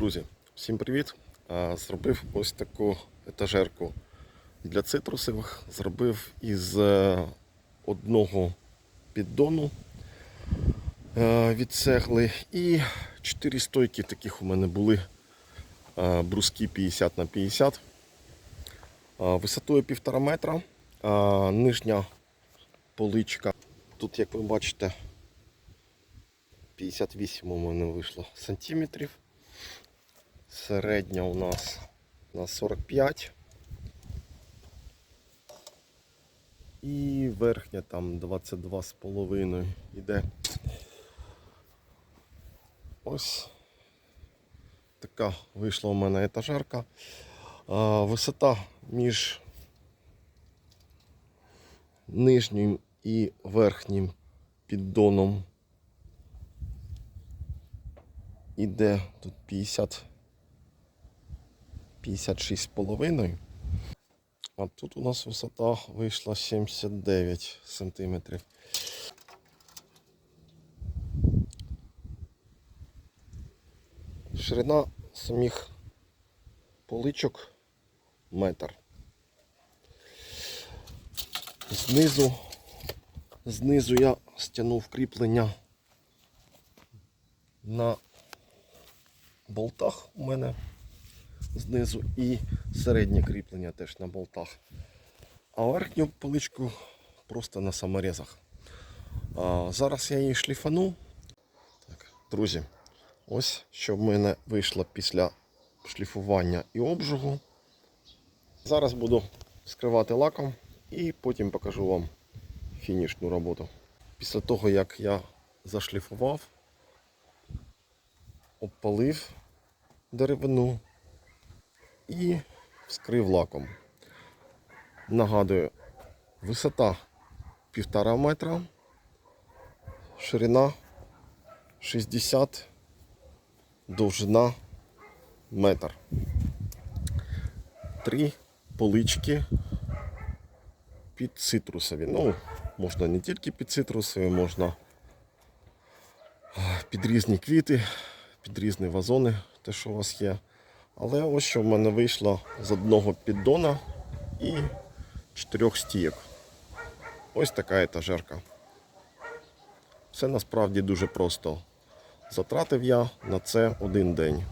Друзі, всім привіт! Зробив ось таку етажерку для цитрусових. Зробив із е, одного піддону е, від цегли і 4 стойки таких у мене були е, бруски 50 на 50 висотою 1,5 метра. Нижня поличка. Тут, як ви бачите, 58 у мене вийшло сантиметрів. Середня у нас на 45. І верхня там 22,5 іде. Ось така вийшла у мене етажерка. Висота між нижнім і верхнім піддоном іде тут 50 56,5. А тут у нас висота вийшла 79 сантиметрів. Ширина самих поличок метр. Знизу, знизу я стягнув кріплення на болтах у мене знизу і середнє кріплення теж на болтах. А верхню поличку просто на саморезах. А, зараз я її шліфану. Так, друзі, ось що в мене вийшло після шліфування і обжигу. Зараз буду скривати лаком і потім покажу вам фінішну роботу. Після того, як я зашліфував, обпалив деревину і вскрив лаком. Нагадую, висота 1,5 метра, ширина 60, довжина метр. Три полички під цитрусові. Ну, можна не тільки під цитрусові, можна під різні квіти, під різні вазони, те, що у вас є. Але ось що в мене вийшло з одного піддона і чотирьох стійок. Ось така етажерка. Все насправді дуже просто. Затратив я на це один день.